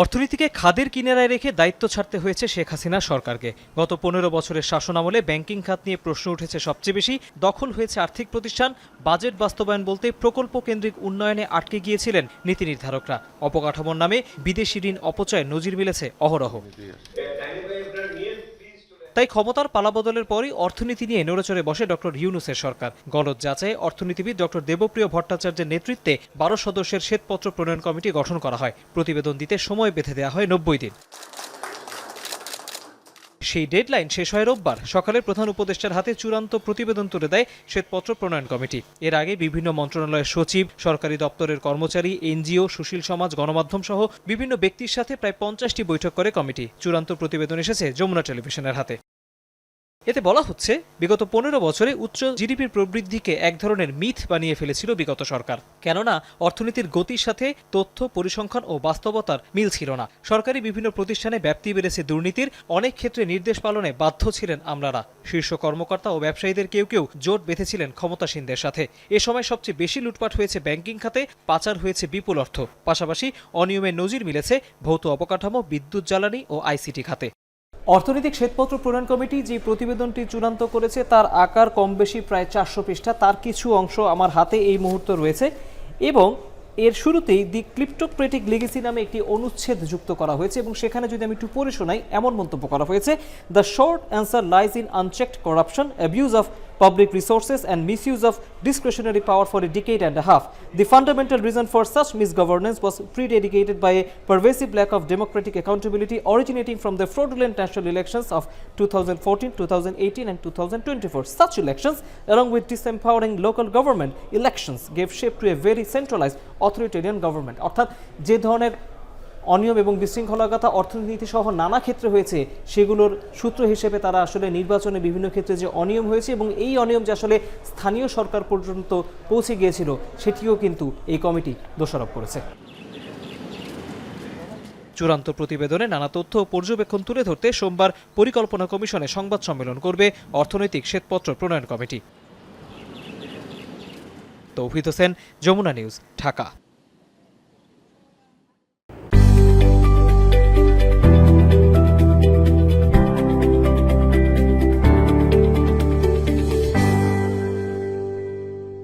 অর্থনীতিকে খাদের কিনারায় রেখে দায়িত্ব ছাড়তে হয়েছে শেখ হাসিনা সরকারকে। গত পনেরো বছরের শাসন আমলে ব্যাংকিং খাত নিয়ে প্রশ্ন উঠেছে সবচেয়ে বেশি। দখল হয়েছে আর্থিক প্রতিষ্ঠান। বাজেট বাস্তবায়ন বলতে প্রকল্প কেন্দ্রিক উন্নয়নে আটকে গিয়েছিলেন নীতি নির্ধারকরা। অপকাঠামোর নামে বিদেশি ঋণ অপচয় নজির মিলেছে অহরহ। তাই ক্ষমতার পালাবদলের পরই অর্থনীতি নিয়ে নড়েচড়ে বসে ডক্টর ইউনুসের সরকার। গলত যাচাই অর্থনীতিবিদ ডক্টর দেবপ্রিয় ভট্টাচার্যের নেতৃত্বে বারো সদস্যের শ্বেতপত্র প্রণয়ন কমিটি গঠন করা হয়। প্রতিবেদন দিতে সময় বেঁধে দেওয়া হয় নব্বই দিন। সেই ডেডলাইন শেষ হয় রোববার। সকালে প্রধান উপদেষ্টার হাতে চূড়ান্ত প্রতিবেদন তুলে দেয় শ্বেতপত্র প্রণয়ন কমিটি। এর আগে বিভিন্ন মন্ত্রণালয়ের সচিব, সরকারি দপ্তরের কর্মচারী, এনজিও, সুশীল সমাজ, গণমাধ্যম সহ বিভিন্ন ব্যক্তির সাথে প্রায় পঞ্চাশটি বৈঠক করে কমিটি। চূড়ান্ত প্রতিবেদন এসেছে যমুনা টেলিভিশনের হাতে। এতে বলা হচ্ছে, বিগত পনেরো বছরে উচ্চ জিডিপির প্রবৃদ্ধিকে এক ধরনের মিথ বানিয়ে ফেলেছিল বিগত সরকার। কেননা, অর্থনীতির গতির সাথে তথ্য পরিসংখ্যান ও বাস্তবতার মিল ছিল না। সরকারি বিভিন্ন প্রতিষ্ঠানে ব্যাপ্তি বেড়েছে দুর্নীতির, অনেক ক্ষেত্রে নির্দেশ পালনে বাধ্য ছিলেন আমলারা। শীর্ষ কর্মকর্তা ও ব্যবসায়ীদের কেউ কেউ জোট বেঁধেছিলেন ক্ষমতাসীনদের সাথে। এ সময় সবচেয়ে বেশি লুটপাট হয়েছে ব্যাংকিং খাতে, পাচার হয়েছে বিপুল অর্থ। পাশাপাশি অনিয়মের নজির মিলেছে ভৌত অবকাঠামো, বিদ্যুৎ জ্বালানি ও আইসিটি খাতে। অর্থনৈতিক শ্বেতপত্র প্রণয়ন কমিটি যে প্রতিবেদনটি চূড়ান্ত করেছে, তার আকার কম বেশি প্রায় চারশো পৃষ্ঠা, তার কিছু অংশ আমার হাতে এই মুহূর্তে রয়েছে এবং এর শুরুতেই দি ক্লিপ্টোক্রেটিক লিগেসি নামে একটি অনুচ্ছেদ যুক্ত করা হয়েছে এবং সেখানে যদি আমি একটু পড়ে শোনাই, এমন মন্তব্য করা হয়েছে the short answer lies in unchecked corruption abuse of public resources and misuse of discretionary power for a decade and a half. The fundamental reason for such misgovernance was predicated by a pervasive lack of democratic accountability originating from the fraudulent national elections of 2014, 2018, and 2024. Such elections, along with disempowering local government elections, gave shape to a very centralized authoritarian government. অর্থাৎ যে ধরনের অনিয়ম এবং বিশৃঙ্খলাগতা অর্থনীতি সহ নানা ক্ষেত্রে হয়েছে, সেগুলোর সূত্র হিসেবে তারা আসলে নির্বাচনে বিভিন্ন ক্ষেত্রে যে অনিয়ম হয়েছে এবং এই অনিয়ম যে আসলে স্থানীয় সরকার পর্যন্ত পৌঁছে গিয়েছিল, সেটিও কিন্তু এই কমিটি দোষারোপ করেছে। চূড়ান্ত প্রতিবেদনে নানা তথ্য পর্যবেক্ষণ তুলে ধরতে সোমবার পরিকল্পনা কমিশনে সংবাদ সম্মেলন করবে অর্থনৈতিক শ্বেতপত্র প্রণয়ন কমিটি। তৌহিদ হোসেন, যমুনা নিউজ, ঢাকা।